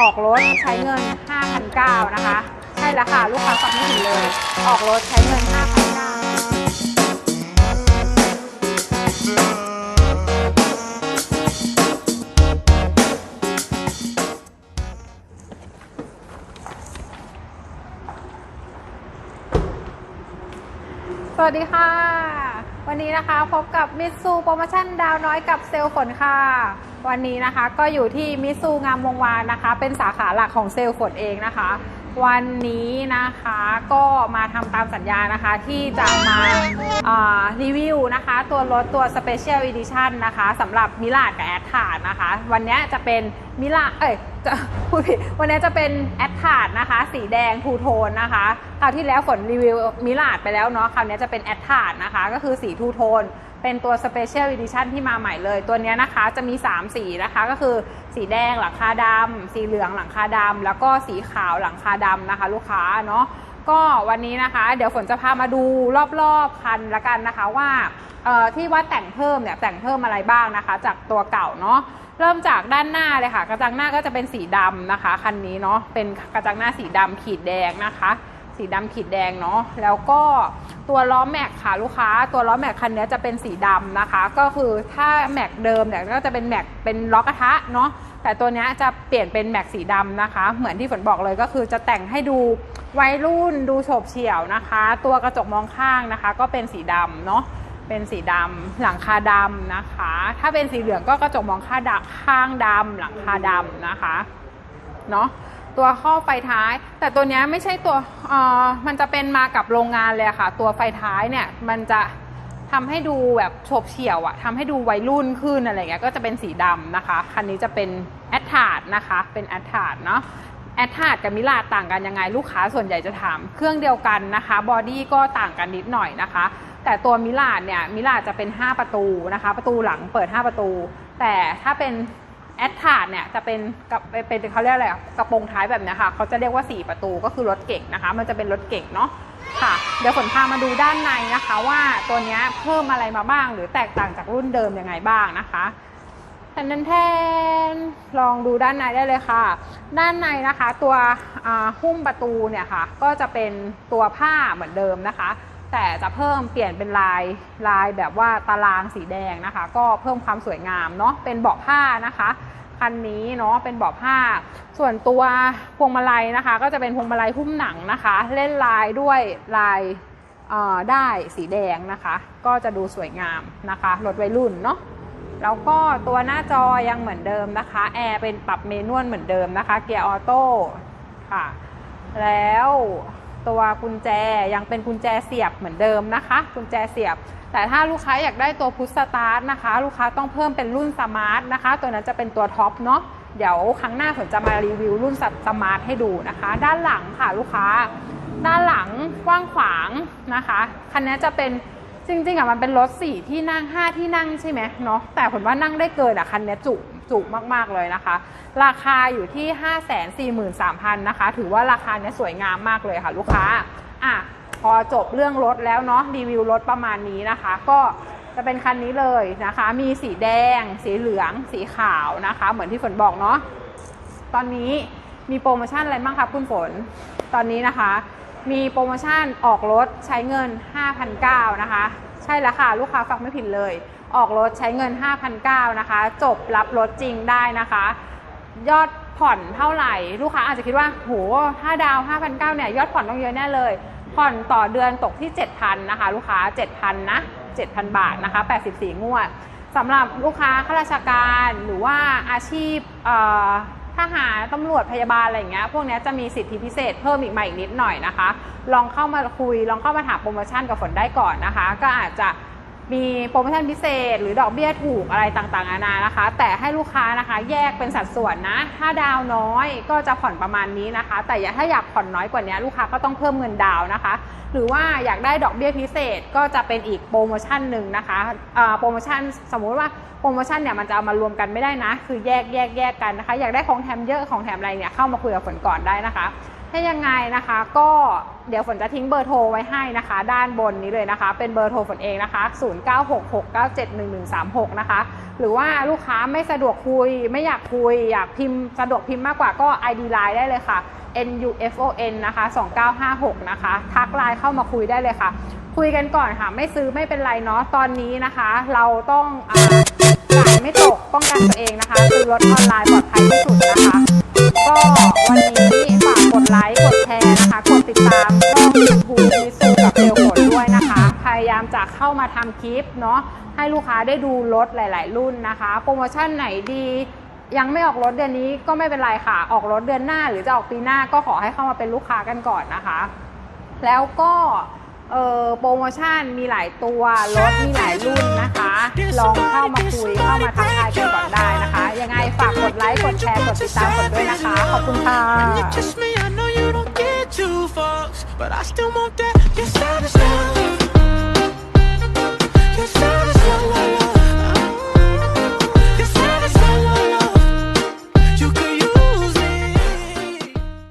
ออกรถใช้เงิน 5,900 นะคะ ใช่แล้วค่ะ ลูกค้าฟังไม่ผิดเลย ออกรถใช้เงิน 5,900สวัสดีค่ะ วันนี้นะคะพบกับมิตซูโปรโมชั่นดาวน้อยกับเซลฝนค่ะ วันนี้นะคะก็อยู่ที่มิตซูงามวงวานนะคะ เป็นสาขาหลักของเซลฝนเองนะคะ วันนี้นะคะก็มาทำตามสัญญานะคะที่จะมาารีวิวนะคะ ตัวรถตัว Special Edition นะคะสำหรับมิลาดกับแอดทาร์ดนะคะ วันนี้จะเป็นมิลาเอ้ยจะ ดผิดวันนี้จะเป็นแอดทาร์ดนะคะ สีแดงทูโทนนะคะคราวที่แล้วฝนรีวิวมิลาดไปแล้วเนาะคราวนี้จะเป็นแอดทาร์ดนะคะ ก็คือสีทูโทนเป็นตัว Special Edition ที่มาใหม่เลย ตัวนี้นะคะจะมี 3 สีนะคะ ก็คือสีแดงหลังคาดำสีเหลืองหลังคาดำแล้วก็สีขาวหลังคาดำนะคะ ลูกค้าเนาะก็วันนี้นะคะ เดี๋ยวฝนจะพามาดูรอบๆคันละกันนะคะว่า ที่ว่าแต่งเพิ่มเนี่ยแต่งเพิ่มอะไรบ้างนะคะ จากตัวเก่าเนาะเริ่มจากด้านหน้าเลยค่ะ กระจังหน้าก็จะเป็นสีดำนะคะคันนี้เนาะเป็นกระจังหน้าสีดำขีดแดงนะคะ สีดำขีดแดงเนาะแล้วก็ตัวล้อแม็กค่ะลูกค้า ตัวล้อแม็กคันนี้จะเป็นสีดำนะคะ ก็คือถ้าแม็กเดิมเนี่ยก็จะเป็นแม็กเป็นล้อกระทะเนาะแต่ตัวนี้จะเปลี่ยนเป็นแม็กสีดำนะคะ เหมือนที่ฝนบอกเลยก็คือจะแต่งให้ดูวัยรุ่นดูโฉบเฉี่ยวนะคะ ตัวกระจกมองข้างนะคะ ก็เป็นสีดำเนาะ เป็นสีดำหลังคาดำนะคะ ถ้าเป็นสีเหลืองก็กระจกมองข้างดำข้างดำหลังคาดำนะคะเนาะตัวข้อไฟท้าย แต่ตัวเนี้ยไม่ใช่ตัวเอ่อมันจะเป็นมากับโรงงานเลยค่ะ ตัวไฟท้ายเนี่ยมันจะทำให้ดูแบบโฉบเฉี่ยวอะทำให้ดูวัยรุ่นขึ้นอะไรเงี้ยก็จะเป็นสีดำนะคะ คันนี้จะเป็นแอดทาร์ดนะคะ เป็นแอดทาร์ดเนาะ แอดทาดกับมิลาต่างกันยังไงลูกค้าส่วนใหญ่จะถาม เครื่องเดียวกันนะคะบอดี้ก็ต่างกันนิดหน่อยนะคะ แต่ตัวมิลาเนี่ยมิลาจะเป็น 5 ประตูนะคะ ประตูหลังเปิด 5 ประตู แต่ถ้าเป็นแอดทาดเนี่ยจะเป็นกับเป็นเขาเรียกอะไรกระโปรงท้ายแบบนี้ค่ะเขาจะเรียกว่า 4 ประตูก็คือรถเก่งนะคะ มันจะเป็นรถเก่งเนาะค่ะ เดี๋ยวฝนพามาดูด้านในนะคะ ว่าตัวนี้เพิ่มอะไรมาบ้าง หรือแตกต่างจากรุ่นเดิมยังไงบ้างนะคะ แทนแทนลองดูด้านในได้เลยค่ะ ด้านในนะคะตัวหุ้มประตูเนี่ยค่ะ ก็จะเป็นตัวผ้าเหมือนเดิมนะคะ แต่จะเพิ่มเปลี่ยนเป็นลายลายแบบว่าตารางสีแดงนะคะ ก็เพิ่มความสวยงามเนาะเป็นเบาะผ้านะคะคันนี้เนาะเป็นเบาะผ้า ส่วนตัวพวงมาลัยนะคะ ก็จะเป็นพวงมาลัยหุ้มหนังนะคะ เล่นลายด้วยลายได้สีแดงนะคะ ก็จะดูสวยงามนะคะรถวัยรุ่นเนาะ แล้วก็ตัวหน้าจอยังเหมือนเดิมนะคะแอร์เป็นปรับเมนวลเหมือนเดิมนะคะ เกียร์ออโต้ค่ะ แล้วตัวกุญแจยังเป็นกุญแจเสียบเหมือนเดิมนะคะ กุญแจเสียบ แต่ถ้าลูกค้าอยากได้ตัวพุทสตาร์ทนะคะ ลูกค้าต้องเพิ่มเป็นรุ่นสมาร์ทนะคะ ตัวนั้นจะเป็นตัวท็อปเนาะเดี๋ยวครั้งหน้าผมจะมารีวิวรุ่นสมาร์ทให้ดูนะคะ ด้านหลังค่ะลูกค้า ด้านหลังกว้างขวางนะคะคันนี้จะเป็น จริงๆอะมันเป็นรถสี่ที่นั่ง5ที่นั่งใช่ไหมเนาะแต่ผมว่านั่งได้เกินอะคันนี้จุจุมากๆเลยนะคะ ราคาอยู่ที่ 543,000นะคะ ถือว่าราคาเนี้ยสวยงามมากเลยค่ะ ลูกค้าอะพอจบเรื่องรถแล้วเนาะรีวิวรถประมาณนี้นะคะ ก็จะเป็นคันนี้เลยนะคะ มีสีแดง สีเหลือง สีขาวนะคะ เหมือนที่ฝนบอกเนาะตอนนี้มีโปรโมชั่นอะไรบ้างครับคุณฝน ตอนนี้นะคะ มีโปรโมชั่นออกรถใช้เงิน 5,900นะคะ ใช่แล้วค่ะลูกค้าฟังไม่ผิดเลย ออกรถใช้เงิน 5,900นะคะ จบรับรถจริงได้นะคะ ยอดผ่อนเท่าไหร่ ลูกค้าอาจจะคิดว่าโหถ้าดาว5,900เนี่ยยอดผ่อนต้องเยอะแน่เลย ผ่อนต่อเดือนตกที่ 7,000นะคะ ลูกค้า 7,000นะ7,000 บาทนะคะ 84 งวดสำหรับลูกค้าข้าราชการหรือว่าอาชีพ ทหารตำรวจพยาบาลอะไรอย่างเงี้ยพวกเนี้ยจะมีสิทธิพิเศษเพิ่มอีกมาอีกนิดหน่อยนะคะ ลองเข้ามาคุยลองเข้ามาถามโปรโมชั่นกับฝนได้ก่อนนะคะ ก็อาจจะ มีโปรโมชั่นพิเศษ หรือดอกเบี้ยถูกอะไรต่างๆนานานะคะ แต่ให้ลูกค้านะคะแยกเป็นสัดส่วนนะ ถ้าดาวน้อยก็จะผ่อนประมาณนี้นะคะ แต่ถ้าอยากผ่อนน้อยกว่านี้ลูกค้าก็ต้องเพิ่มเงินดาวนะคะ หรือว่าอยากได้ดอกเบี้ยพิเศษก็จะเป็นอีกโปรโมชั่นหนึ่งนะคะโปรโมชั่นสมมุติว่าโปรโมชั่นเนี่ยมันจะเอามารวมกันไม่ได้นะ คือแยกแยกแยกกันนะคะ อยากได้ของแถมเยอะของแถมอะไรเนี่ยเข้ามาคุยกับฝนก่อนได้นะคะ ถ้ายังไงนะคะ ก็เดี๋ยวฝนจะทิ้งเบอร์โทรไว้ให้นะคะ ด้านบนนี้เลยนะคะ เป็นเบอร์โทรฝนเองนะคะ 0966971136 นะคะ หรือว่าลูกค้าไม่สะดวกคุย ไม่อยากคุย อยากพิมพ์สะดวกพิมพ์มากกว่าก็ ID Line ได้เลยค่ะ NUFON นะคะ 2956 นะคะ ทักไลน์เข้ามาคุยได้เลยค่ะ คุยกันก่อนค่ะ ไม่ซื้อไม่เป็นไรเนาะ ตอนนี้นะคะ เราต้องอาจ่ายไม่ตกป้องกันตัวเองนะคะ ซื้อรถออนไลน์ปลอดภัยที่สุดนะคะ ก็วันนี้ เข้ามาทำคลิปเนาะให้ลูกค้าได้ดูรถหลาย ๆ รุ่นนะคะ โปรโมชั่นไหนดียังไม่ออกรถเดือนนี้ก็ไม่เป็นไรค่ะ ออกรถเดือนหน้า หรือจะออกปีหน้าก็ขอให้เข้ามาเป็นลูกค้ากันก่อนนะคะ แล้วก็โปรโมชั่นมีหลายตัวรถมีหลายรุ่นนะคะ ลองเข้ามาคุยเข้ามาทักทายกันก่อนได้นะคะ ยังไงฝากกดไลค์ กดแชร์ กดติดตามกดด้วยนะคะ ขอบคุณค่ะ